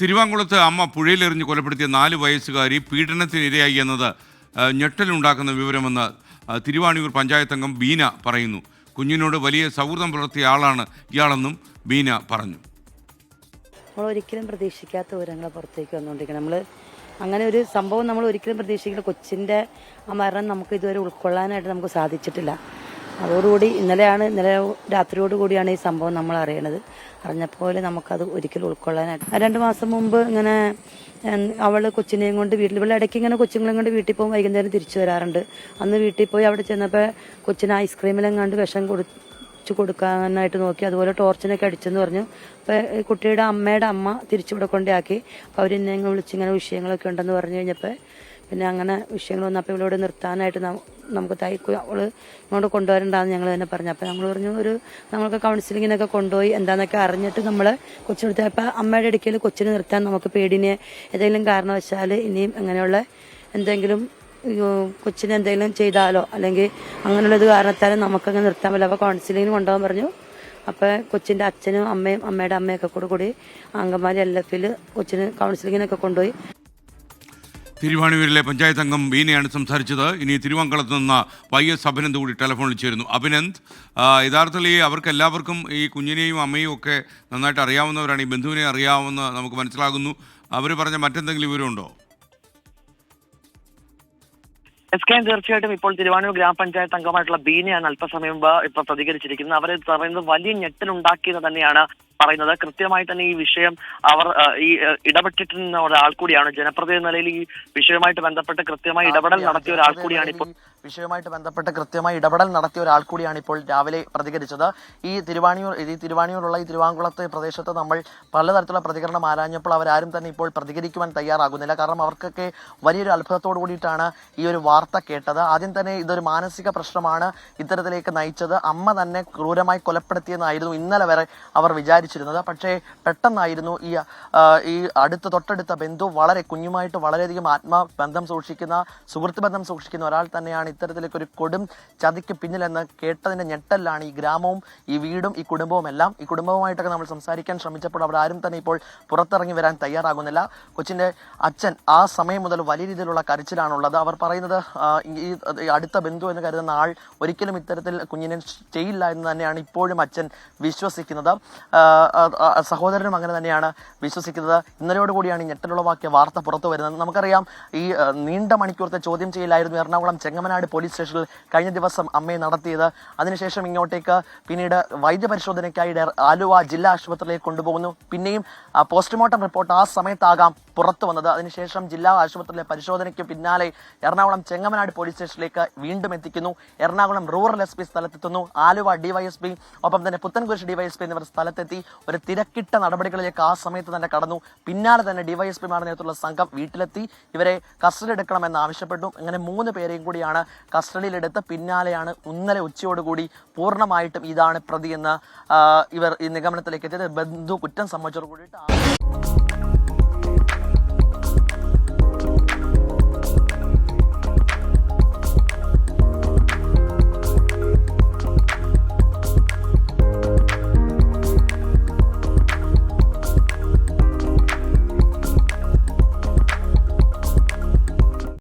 തിരുവാങ്കുളത്ത് അമ്മ പുഴയിലെറിഞ്ഞ് കൊലപ്പെടുത്തിയ നാല് വയസ്സുകാരി പീഡനത്തിനിരയായി എന്നത് ഞെട്ടലുണ്ടാക്കുന്ന വിവരമെന്ന് തിരുവാണിയൂർ പഞ്ചായത്ത് അംഗം ബീന പറയുന്നു. കുഞ്ഞിനോട് വലിയ സൗഹൃദം പുലർത്തിയ ആളാണ് ഇയാളെന്നും ബീന പറഞ്ഞു. നമ്മൾ ഒരിക്കലും പ്രതീക്ഷിക്കാത്ത വിവരങ്ങളെ പുറത്തേക്ക് വന്നുകൊണ്ടിരിക്കണം നമ്മൾ അങ്ങനെ ഒരു സംഭവം നമ്മൾ ഒരിക്കലും പ്രതീക്ഷിക്കുന്ന കൊച്ചിന്റെ ആ മരണം നമുക്ക് ഇതുവരെ ഉൾക്കൊള്ളാനായിട്ട് നമുക്ക് സാധിച്ചിട്ടില്ല. അതോടുകൂടി ഇന്നലെയാണ് ഇന്നലെ രാത്രിയോട് കൂടിയാണ് ഈ സംഭവം നമ്മൾ അറിയണത്. അറിഞ്ഞപ്പോൾ നമുക്കത് ഒരിക്കലും ഉൾക്കൊള്ളാനായിട്ട്. രണ്ട് മാസം മുമ്പ് ഇങ്ങനെ അവൾ കൊച്ചിനെയും കൊണ്ട് വീട്ടിൽ ഇവിടെ ഇടയ്ക്ക് ഇങ്ങനെ കൊച്ചുങ്ങളെയും കൊണ്ട് വീട്ടിൽ പോകും വൈകുന്നേരം തിരിച്ചു വരാറുണ്ട്. അന്ന് വീട്ടിൽ പോയി അവിടെ ചെന്നപ്പോൾ കൊച്ചിന് ഐസ്ക്രീമിലെങ്ങാണ്ട് വിഷം കൊടുത്തു കൊടുക്കാനായിട്ട് നോക്കി അതുപോലെ ടോർച്ചിനൊക്കെ അടിച്ചെന്ന് പറഞ്ഞു. അപ്പോൾ കുട്ടിയുടെ അമ്മയുടെ അമ്മ തിരിച്ചിവിടെ കൊണ്ടാക്കി അപ്പോൾ വിളിച്ച് ഇങ്ങനെ വിഷയങ്ങളൊക്കെ ഉണ്ടെന്ന് പറഞ്ഞു കഴിഞ്ഞപ്പോൾ പിന്നെ അങ്ങനെ വിഷയങ്ങൾ വന്നപ്പോൾ ഇവളോട് നിർത്താനായിട്ട് നമുക്ക് തൈക്ക് അവൾ ഇങ്ങോട്ട് കൊണ്ടുവരണ്ടെന്ന് ഞങ്ങൾ തന്നെ പറഞ്ഞു. അപ്പോൾ ഞങ്ങൾ പറഞ്ഞു ഒരു നമ്മൾക്ക് കൗൺസിലിങ്ങിനൊക്കെ കൊണ്ടുപോയി എന്താണെന്നൊക്കെ അറിഞ്ഞിട്ട് നമ്മൾ കൊച്ചിനെടുത്ത് അപ്പോൾ അമ്മയുടെ ഇടയ്ക്കൽ കൊച്ചിനെ നിർത്താൻ നമുക്ക് പേടിനെ ഏതെങ്കിലും കാരണവശാൽ ഇനിയും അങ്ങനെയുള്ള എന്തെങ്കിലും കൊച്ചിനെ എന്തെങ്കിലും ചെയ്താലോ? അല്ലെങ്കിൽ അങ്ങനെയുള്ളത് കാരണത്താലും നമുക്കങ്ങ് നിർത്താൻ പറ്റില്ല. അപ്പോൾ കൗൺസിലിങ്ങിന് കൊണ്ടുപോകാൻ പറഞ്ഞു. അപ്പോൾ കൊച്ചിന്റെ അച്ഛനും അമ്മയും അമ്മയുടെ അമ്മയൊക്കെ കൂടെ കൂടി അങ്കമാലി എൽ എഫിൽ കൊച്ചിന് കൗൺസിലിങ്ങിനൊക്കെ കൊണ്ടുപോയി. തിരുവാണിയൂരിലെ പഞ്ചായത്ത് അംഗം ബീനയാണ് സംസാരിച്ചത്. ഇനി തിരുവങ്കളത്ത് നിന്ന് വൈ എസ് അഭിനന്ദ് കൂടി ടെലിഫോണിൽ ചേരുന്നു. അഭിനന്ദ് യഥാർത്ഥത്തിൽ ഈ അവർക്ക് എല്ലാവർക്കും ഈ കുഞ്ഞിനെയും അമ്മയും ഒക്കെ നന്നായിട്ട് അറിയാവുന്നവരാണ്. ഈ ബന്ധുവിനെ അറിയാവുന്ന നമുക്ക് മനസ്സിലാകുന്നു. അവർ പറഞ്ഞ മറ്റെന്തെങ്കിലും വിവരമുണ്ടോ? എസ് കെ തീർച്ചയായിട്ടും ഇപ്പോൾ തിരുവാനൂർ ഗ്രാമപഞ്ചായത്ത് അംഗമായിട്ടുള്ള ബീനയാണ് അല്പസമയം ഇപ്പൊ പ്രതികരിച്ചിരിക്കുന്നത്. അവർ പറയുന്നത് വലിയ ഞെട്ടലുണ്ടാക്കിയെന്ന് തന്നെയാണ് പറയുന്നത് കൃത്യമായി തന്നെ ഈ വിഷയം അവർ ഈ ഇടപെട്ടിട്ടുന്ന ഒരാൾ കൂടിയാണ്. ജനപ്രതിനിധി നിലയിൽ ഈ വിഷയവുമായിട്ട് ബന്ധപ്പെട്ട് കൃത്യമായി ഇടപെടൽ നടത്തിയ ഒരാൾ കൂടിയാണ് ഇപ്പോൾ വിഷയവുമായിട്ട് ബന്ധപ്പെട്ട് കൃത്യമായി ഇടപെടൽ നടത്തിയ ഒരാൾ കൂടിയാണ് ഇപ്പോൾ രാവിലെ പ്രതികരിച്ചത്. ഈ തിരുവാണിയൂർ ഈ തിരുവാണിയൂരുള്ള ഈ തിരുവാങ്കുളത്തെ പ്രദേശത്ത് നമ്മൾ പലതരത്തിലുള്ള പ്രതികരണം ആരാഞ്ഞപ്പോൾ അവരാരും തന്നെ ഇപ്പോൾ പ്രതികരിക്കുവാൻ തയ്യാറാകുന്നില്ല. കാരണം അവർക്കൊക്കെ വലിയൊരു അത്ഭുതത്തോടു കൂടിയിട്ടാണ് ഈ ഒരു വാർത്ത കേട്ടത്. ആദ്യം തന്നെ ഇതൊരു മാനസിക പ്രശ്നമാണ് ഇത്തരത്തിലേക്ക് നയിച്ചത്. അമ്മ തന്നെ ക്രൂരമായി കൊലപ്പെടുത്തിയെന്നായിരുന്നു ഇന്നലെ വരെ അവർ വിചാരിച്ചിരുന്നത് പക്ഷേ പെട്ടെന്നായിരുന്നു ഈ ഈ അടുത്ത തൊട്ടടുത്ത ബന്ധു വളരെ കുഞ്ഞുമായിട്ട് വളരെയധികം ആത്മബന്ധം സൂക്ഷിക്കുന്ന സുഹൃത്ത് ബന്ധം സൂക്ഷിക്കുന്ന ഒരാൾ തന്നെയാണ് ഇത്തരത്തിലേക്ക് ഒരു കൊടും ചതിക്ക് പിന്നിലെന്ന് കേട്ടതിന്റെ ഞെട്ടലിലാണ് ഈ ഗ്രാമവും ഈ വീടും ഈ കുടുംബവും എല്ലാം. ഈ കുടുംബവുമായിട്ടൊക്കെ നമ്മൾ സംസാരിക്കാൻ ശ്രമിച്ചപ്പോൾ അവർ ആരും തന്നെ ഇപ്പോൾ പുറത്തിറങ്ങി വരാൻ തയ്യാറാകുന്നില്ല. കൊച്ചിന്റെ അച്ഛൻ ആ സമയം മുതൽ വലിയ രീതിയിലുള്ള കരച്ചിലാണുള്ളത്. അവർ പറയുന്നത് ഈ അടുത്ത ബന്ധു എന്ന് കരുതുന്ന ആൾ ഒരിക്കലും ഇത്തരത്തിൽ കുഞ്ഞിനെ ചെയ്യില്ല എന്ന് തന്നെയാണ് ഇപ്പോഴും അച്ഛൻ വിശ്വസിക്കുന്നത്. സഹോദരനും അങ്ങനെ തന്നെയാണ് വിശ്വസിക്കുന്നത്. ഇന്നലെയോടുകൂടിയാണ് ഈ ഞെട്ടലുളവാക്കിയ വാർത്ത പുറത്തു വരുന്നത്. നമുക്കറിയാം ഈ നീണ്ട മണിക്കൂറത്തെ ചോദ്യം ചെയ്യലായിരുന്നു എറണാകുളം ചെങ്ങമനാട് പോലീസ് സ്റ്റേഷനിൽ കഴിഞ്ഞ ദിവസം അമ്മയെ നടത്തിയത്. അതിനുശേഷം ഇങ്ങോട്ടേക്ക് പിന്നീട് വൈദ്യപരിശോധനയ്ക്കായി ആലുവ ജില്ലാ ആശുപത്രിയിലേക്ക് കൊണ്ടുപോകുന്നു. പിന്നെയും പോസ്റ്റ്മോർട്ടം റിപ്പോർട്ട് ആ സമയത്താകാം പുറത്തു വന്നത്. അതിനുശേഷം ജില്ലാ ആശുപത്രിയിലെ പരിശോധനയ്ക്ക് പിന്നാലെ എറണാകുളം ചെങ്ങമനാട് പോലീസ് സ്റ്റേഷനിലേക്ക് വീണ്ടും എത്തിക്കുന്നു. എറണാകുളം റൂറൽ എസ് പി സ്ഥലത്തെത്തുന്നു. ആലുവ ഡിവൈഎസ്പി ഒപ്പം തന്നെ പുത്തൻകുരിശ് ഡിവൈഎസ്പി എന്നിവർ സ്ഥലത്തെത്തി. ഒരു തിരക്കിട്ട നടപടികളിലേക്ക് ആ സമയത്ത് തന്നെ കടന്നു. പിന്നാലെ തന്നെ ഡിവൈഎസ്പിമാരുടെ നേതൃത്വത്തിലുള്ള സംഘം വീട്ടിലെത്തി. ഇവരെ കസ്റ്റഡി എടുക്കണമെന്ന് ആവശ്യപ്പെട്ടു. അങ്ങനെ മൂന്ന് പേരെയും കൂടിയാണ് കസ്റ്റഡിയിലെടുത്ത് പിന്നാലെയാണ് ഇന്നലെ ഉച്ചയോടുകൂടി പൂർണമായിട്ടും ഇതാണ് പ്രതി എന്ന് ഇവർ ഈ നിഗമനത്തിലേക്ക് എത്തിയത്. ബന്ധു കുറ്റം സംബന്ധിച്ചോട് കൂടിയിട്ട്